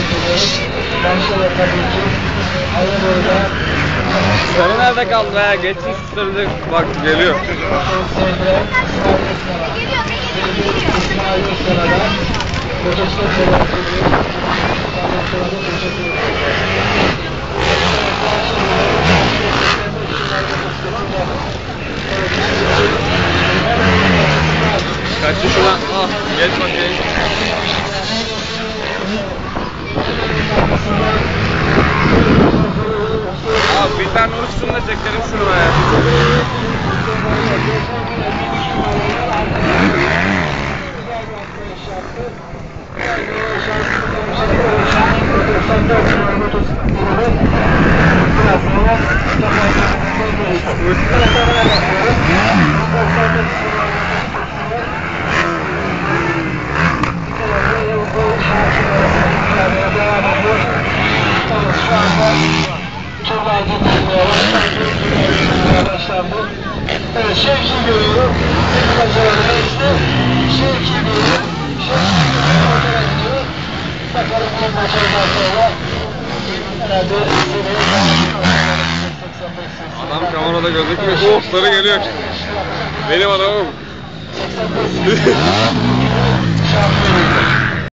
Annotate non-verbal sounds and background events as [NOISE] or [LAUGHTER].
ediyoruz. Başta da tabii ki Aya Boy'da Sarı nerede kaldı be? Geçsin susturdu. Bak geliyor. sevdiren İsmail da Protestan selam söylüyoruz. İsmail da teşekkür ediyoruz. Kaçtı şuradan. Ah geç bakayım. Abi bir tane vuruşsun da çekelim şunu be. Evet, Şevki görüyorum. Başarılı işte. Şevki görüyorum. Şevki görüyorum. Bakalım bu maçından sonra herhalde Adam kamerada gözükmüyor. Oh sarı geliyor. Benim adamım. Şampiyon. [LAUGHS] [LAUGHS]